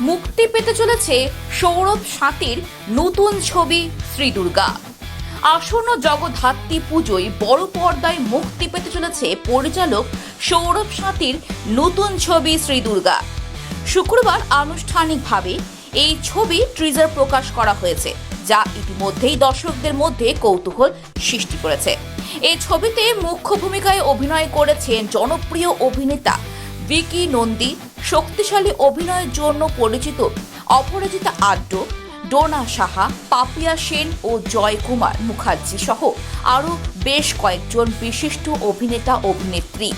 মুক্তি পেতে চলেছে সৌরভ সাঁতির নতুন ছবি শ্রী দুর্গা আসন্ন জগদ্ধাত্রী পুজোয় বড় পর্দায় মুক্তি পেতে চলেছে পরিচালক সৌরভ সাঁতির নতুন ছবি শ্রী দুর্গা শুক্রবার আনুষ্ঠানিকভাবে এই ছবি ট্রিজার প্রকাশ করা হয়েছে, যা ইতিমধ্যেই দর্শকদের মধ্যে কৌতূহল সৃষ্টি করেছে। এই ছবিতে মুখ্য ভূমিকায় অভিনয় করেছেন জনপ্রিয় অভিনেতা ভিকি নন্দী শক্তিশালী অভিনয়ের জন্য পরিচিত অপরাজিতা আড্ড, ডোনা সাহা, পাপিয়া সেন ও জয়কুমার মুখার্জি সহ আরও বেশ কয়েকজন বিশিষ্ট অভিনেতা অভিনেত্রী।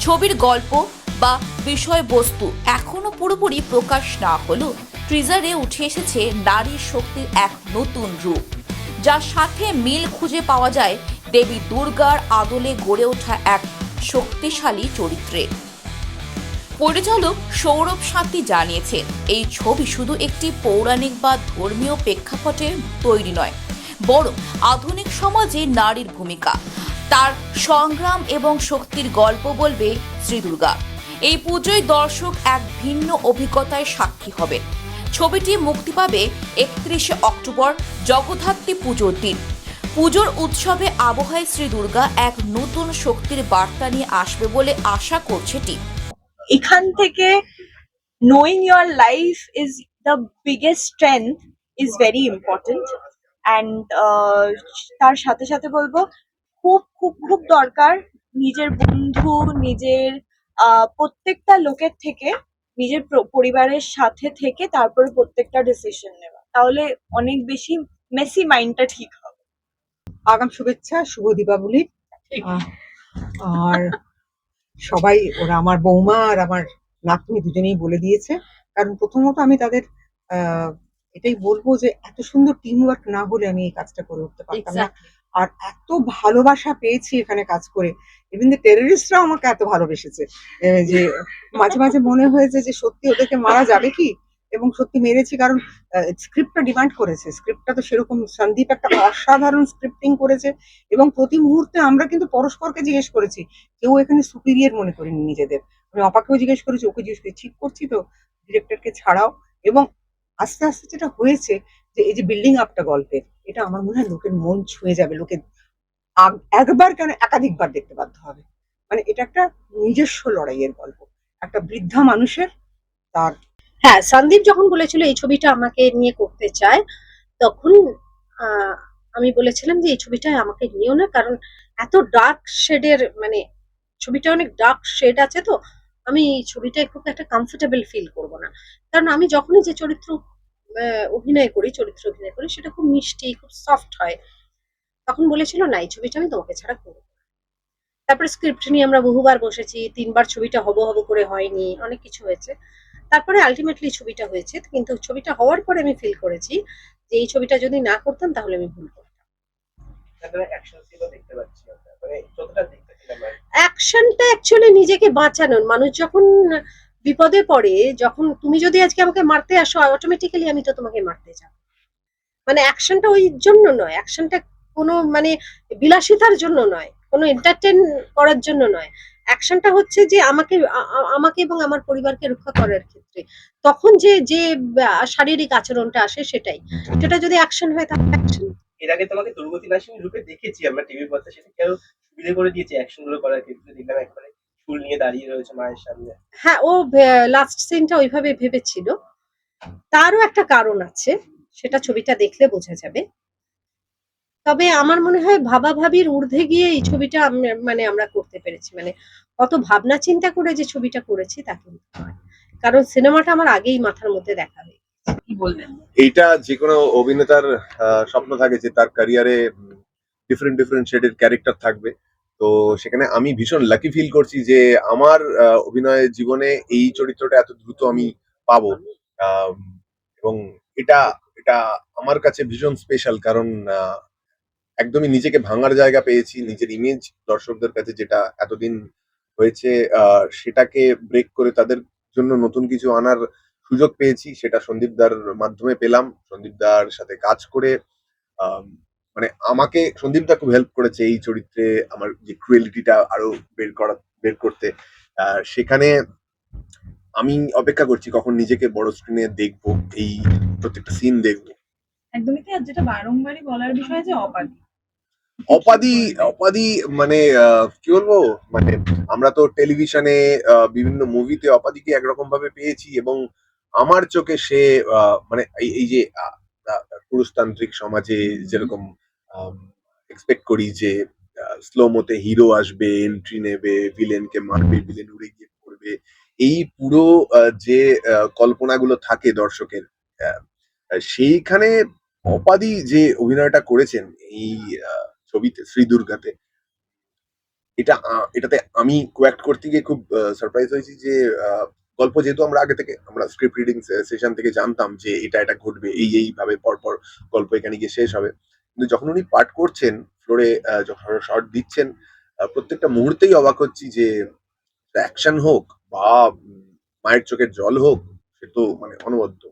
ছবির গল্প বা বিষয়বস্তু এখনও পুরোপুরি প্রকাশ না হলেও ট্রিজারে উঠে এসেছে নারী শক্তির এক নতুন রূপ, যার সাথে মিল খুঁজে পাওয়া যায় দেবী দুর্গার আদলে গড়ে ওঠা এক শক্তিশালী চরিত্রে। পরিচালক সৌরভ শান্তি জানিয়েছেন, এই ছবি শুধু একটি পৌরাণিক বা ধর্মীয় প্রেক্ষাপটে তৈরি নয়, বরং আধুনিক সমাজে নারীর ভূমিকা। তার সংগ্রাম এবং শক্তির গল্প বলবে শ্রী দুর্গা। এই পুজোয় দর্শক এক ভিন্ন অভিজ্ঞতায় সাক্ষী হবে ছবিটি মুক্তি পাবে একত্রিশে অক্টোবর, জগদ্ধাত্রী পুজোর দিন। পুজোর উৎসবে আবহাওয়ায় শ্রী দুর্গা এক নতুন শক্তির বার্তা নিয়ে আসবে বলে আশা করছে টিম। এখান থেকে knowing your life is the biggest strength is very important. And uh, তার সাথে সাথে বলব খুব খুব খুব দরকার নিজের বন্ধু নিজের প্রত্যেকটা লোকের থেকে নিজের পরিবারের সাথে থেকে তারপরে প্রত্যেকটা ডিসিশন নেওয়া। তাহলে অনেক বেশি মেসি মাইন্ডটা ঠিক হবে। আগাম শুভেচ্ছা শুভ দীপাবলি। আর সবাই ওরা আমার বৌমা আর আমার নাতনি দুজনেই বলে দিয়েছে। কারণ প্রথমত আমি তাদের আহ, এটাই বলব যে এত সুন্দর টিম ওয়ার্ক না হলে আমি এই কাজটা করে উঠতে পারতাম না। আর এত ভালোবাসা পেয়েছি এখানে কাজ করে। ইভেন দ্য টেররিস্টরাও আমাকে এত ভালোবেসেছে। যে মাঝে মাঝে মনে হয়েছে যে সত্যি ওদেরকে মারা যাবে কি? এবং সত্যি মেরেছি কারণ স্ক্রিপ্টটা ডিমান্ড করেছে। স্ক্রিপ্টটা তো সেরকম, সন্দীপ একটা অসাধারণ স্ক্রিপ্টিং করেছে এবং প্রতি মুহূর্তে আমরা কিন্তু পরস্পরকে জিজ্ঞেস করেছি, কেউ এখানে সুপিরিয়র মনে করিনি নিজেদের। আমি অপাকেও জিজ্ঞেস করেছি, ওকে জিজ্ঞেস করেছি, ঠিক করছি তো? ডিরেক্টরকে ছাড়াও? এবং আস্তে আস্তে যেটা হয়েছে যে, এই যে বিল্ডিং আপটা গল্পের, এটা আমার মনে হয় লোকের মন ছুঁয়ে যাবে লোকে একবার কেন একাধিকবার দেখতে বাধ্য হবে। মানে এটা একটা নিজস্ব লড়াইয়ের গল্প। একটা বৃদ্ধা মানুষের তার হ্যাঁ সন্দীপ যখন বলেছিল এই ছবিটা আমাকে নিয়ে করতে চায়, তখন আমি বলেছিলাম যে এই ছবিটা আমাকে নিও না, কারণ এত ডার্ক শেডের মানে ছবিটা অনেক ডার্ক শেড আছে তো, আমি এই ছবিটায় খুব একটা কমফোর্টেবল ফিল করব না। কারণ আমি যখনই যে চরিত্র অভিনয় করি, চরিত্র অভিনয় করি, সেটা খুব মিষ্টি, খুব সফট হয়। তখন বলেছিল, না, এই ছবিটা আমি তোমাকে ছাড়া করব তারপরে স্ক্রিপ্ট নিয়ে আমরা বহুবার বসেছি, তিনবার ছবিটা হব হব করে হয়নি, অনেক কিছু হয়েছে। তারপরে আলটিমেটলি ছবিটা হয়েছে কিন্তু ছবিটা হওয়ার পরে আমি ফিল করেছি যে এই ছবিটা যদি না করতাম তাহলে আমি ভুল করতাম। তারপরে অ্যাকশন সিনও দেখতে পাচ্ছি আমরা মানে। অ্যাকশনটা অ্যাকচুয়ালি নিজেকে বাঁচানোর মানুষ যখন বিপদে পড়ে যখন তুমি যদি আজকে আমাকে মারতে আসো অটোমেটিক্যালি আমি তো তোমাকে মারতে যাব। মানে অ্যাকশনটা ওই জন্য নয় অ্যাকশনটা কোনো মানে বিলাসিতার জন্য নয় কোনো এন্টারটেন করার জন্য নয়। অ্যাকশনটা হচ্ছে যে আমাকে আমাকে এবং আমার পরিবারকে রক্ষা করার ক্ষেত্রে। তখন যে যে শারীরিক আচরণটা আসে সেটাই। সেটা যদি অ্যাকশন হয় তাহলে অ্যাকশন এর আগে তোমাকে দুর্গতি নাসিনী রূপে দেখেছি আমরা টিভি পর্দা সেটা কেউ সুবিধে করে দিয়েছে অ্যাকশনগুলো করার ক্ষেত্রে। দেখলাম একেবারে চুল নিয়ে দাঁড়িয়ে রয়েছে মায়ের সামনে। হ্যাঁ ও লাস্ট সিনটা ওইভাবে ভেবেছিল। তারও একটা কারণ আছে সেটা ছবিটা দেখলে বোঝা যাবে। তবে আমার মনে হয় ভাবা ভাবির ঊর্ধ্বে গিয়ে এই ছবিটা মানে আমরা করতে পেরেছি। মানে অত ভাবনা চিন্তা করে যে ছবিটা করেছি তা কিন্তু কারণ সিনেমাটা আমার আগেই মাথার মধ্যে দেখা হয়ে এইটা যে কোনো অভিনেতার স্বপ্ন থাকে যে তার ক্যারিয়ারে ডিফারেন্ট ডিফারেন্ট শেডের ক্যারেক্টার থাকবে। তো সেখানে আমি ভীষণ লাকি ফিল করছি যে আমার আহ, অভিনয় জীবনে এই চরিত্রটা এত দ্রুত আমি পাবো। এবং এটা এটা আমার কাছে ভীষণ স্পেশাল কারণ একদমই নিজেকে ভাঙার জায়গা পেয়েছি, নিজের ইমেজ দর্শকদের কাছে যেটা এতদিন হয়েছে সেটাকে ব্রেক করে তাদের জন্য নতুন কিছু আনার সুযোগ পেয়েছি, সেটা সন্দীপ দার মাধ্যমে পেলাম। সন্দীপ দার সাথে কাজ করে মানে আমাকে সন্দীপ দা খুব হেল্প করেছে এই চরিত্রে, আমার যে ক্রুয়েলিটিটা আরও বের করা, বের করতে। সেখানে আমি অপেক্ষা করছি কখন নিজেকে বড় স্ক্রিনে দেখব, এই প্রত্যেকটা সিন দেখব। একদমই তাই যেটা বারংবারই বলার বিষয় যে অবাধ অপাদি অপাদি মানে কি বলব? মানে আমরা তো টেলিভিশনে বিভিন্ন মুভিতে অপাদিকে একরকম ভাবে পেয়েছি এবং আমার চোখে সে মানে এই যে পুরুষতান্ত্রিক সমাজে যেরকম এক্সপেক্ট করি যে স্লো মোতে হিরো আসবে এন্ট্রি নেবে ভিলেনকে মারবে ভিলেন উড়ে গিয়ে পড়বে। এই পুরো আহ, যে কল্পনাগুলো থাকে দর্শকের সেইখানে অপাদি যে অভিনয়টা করেছেন এই ছবিতে শ্রী দুর্গাতে এটা এটাতে আমি কোয়াক্ট করতে গিয়ে খুব সারপ্রাইজ হয়েছি যে গল্প যেহেতু আমরা আগে থেকে, আমরা স্ক্রিপ্ট রিডিং সেশন থেকে জানতাম যে এটা এটা ঘটবে, এই এই ভাবে পরপর গল্প এখানে গিয়ে শেষ হবে। কিন্তু যখন উনি পাঠ করছেন ফ্লোরে যখন শর্ট দিচ্ছেন প্রত্যেকটা মুহূর্তেই অবাক হচ্ছি যে অ্যাকশন হোক বা মায়ের চোখের জল হোক, সে তো মানে অনবদ্য।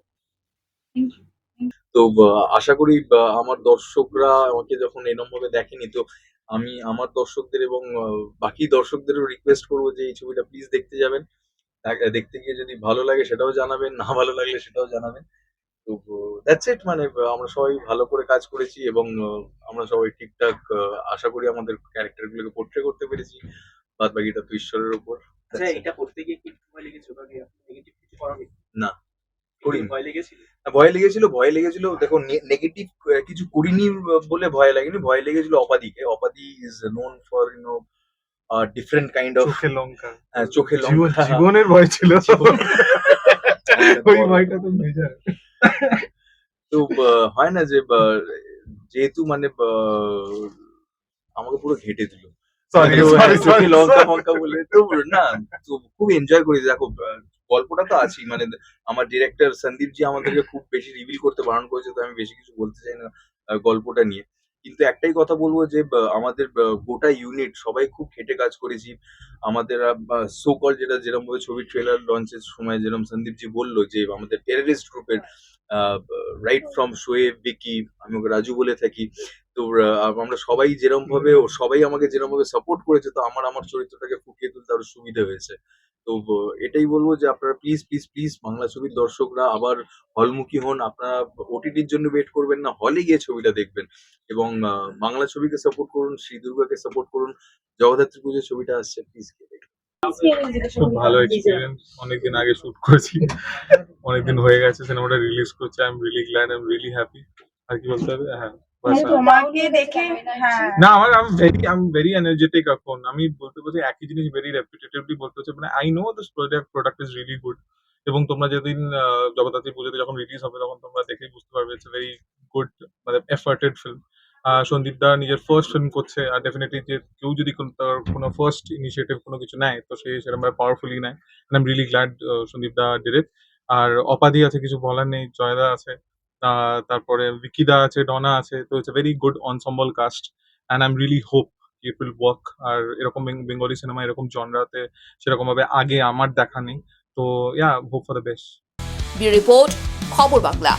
তো আশা করি আমার দর্শকরা আমাকে যখন এরকম ভাবে দেখেনি তো আমি আমার দর্শকদের এবং বাকি দর্শকদেরও রিকোয়েস্ট করব যে এই ছবিটা প্লিজ দেখতে যাবেন। দেখতে গিয়ে যদি ভালো লাগে সেটাও জানাবেন না ভালো লাগলে সেটাও জানাবেন। তো দ্যাটস ইট মানে আমরা সবাই ভালো করে কাজ করেছি এবং আমরা সবাই ঠিকঠাক আশা করি আমাদের ক্যারেক্টার গুলোকে পোর্ট্রে করতে পেরেছি। বাদ বাকিটা তো ঈশ্বরের উপর। আচ্ছা এটা করতে গিয়ে কি লেগেছিল না, করিনি। ভয় লেগেছিল? ভয় লেগেছিল ভয় লেগেছিল দেখো নেগেটিভ কিছু করিনি বলে ভয় লাগেনি ভয় লেগেছিল অপাদিকে। অপাদি is known for you no different kind of চোখে লঙ্কা। চোখে জীবন- লঙ্কা। জীবনের ভয় ছিল। ওই ভয়টা তো মেজার তো হয় না যে যেহেতু মানে আহ, আমাকে পুরো ঘেটে দিল। সরি সরি হ্যাঁ, লঙ্কা ফঙ্কা বলে তো না তো খুব এনজয় করি দেখো আহ, গল্পটা তো আছেই। মানে আমার ডিরেক্টর সন্দীপ জি আমাদেরকে খুব বেশি রিভিল করতে বারণ করেছে, তো আমি বেশি কিছু বলতে চাই না গল্পটা নিয়ে। কিন্তু একটাই কথা বলব যে আমাদের গোটা ইউনিট সবাই খুব খেটে কাজ করেছি আমাদের সো কল যেটা যেরকম ভাবে ছবির ট্রেলার লঞ্চের সময় যেরকম সন্দীপ জি বলল যে, আমাদের টেররিস্ট গ্রুপের রাইট ফ্রম শোয়েব বিকি আমি ওকে রাজু বলে থাকি। তো আমরা সবাই যেরকম ভাবে সবাই আমাকে যেরকম ভাবে সাপোর্ট করেছে, তো আমার আমার চরিত্রটাকে ফুটিয়ে তুলতে আরও সুবিধা হয়েছে। তো এটাই বলব যে আপনারা প্লিজ প্লিজ প্লিজ বাংলা ছবির দর্শকরা আবার হলমুখী হন। আপনারা ওটিটির জন্য ওয়েট করবেন না হলে গিয়ে ছবিটা দেখবেন। এবং বাংলা ছবিকে সাপোর্ট করুন শ্রী দুর্গাকে সাপোর্ট করুন। জগদ্ধাত্রী পুজোর ছবিটা আসছে প্লিজ খুব ভালো এক্সপিরিয়েন্স অনেকদিন আগে শুট করেছি। অনেকদিন হয়ে গেছে সিনেমাটা রিলিজ করছে। I am really glad I am really happy আর কি বলতে হবে? হ্যাঁ। তোমাকে দেখে হ্যাঁ না আমার আমি very I am very energetic এখন। আমি বলতে বলতে একই জিনিস ভেরি রেপিটেটিভলি বলতে হচ্ছে মানে I know this product product is really good এবং তোমরা যেদিন আহ, জগদ্ধাত্রী পুজোতে যখন রিলিজ হবে তখন তোমরা দেখেই বুঝতে পারবে ইটস ভেরি গুড মানে এফার্টেড ফিল্ম সন্দীপ দা নিজের ফার্স্ট ফিল্ম করছে আর ডেফিনেটলি যে কেউ যদি কোন- তার কোনো ফার্স্ট ইনিশিয়েটিভ কোনো কিছু নেয় তো সে সেরকম পাওয়ারফুলি নেয়। I am really glad Sandip da direct আর অপাধি আছে কিছু বলার নেই জয়দা আছে। তারপরে ভিকিদা আছে ডনা আছে, তো it's very good ensemble cast and I'm really hope it will work আর এরকম বেঙ্গলি সিনেমা এরকম জনরাতে সেরকম ভাবে আগে আমার দেখা নেই। তো yeah hope for the best report খবর বাংলা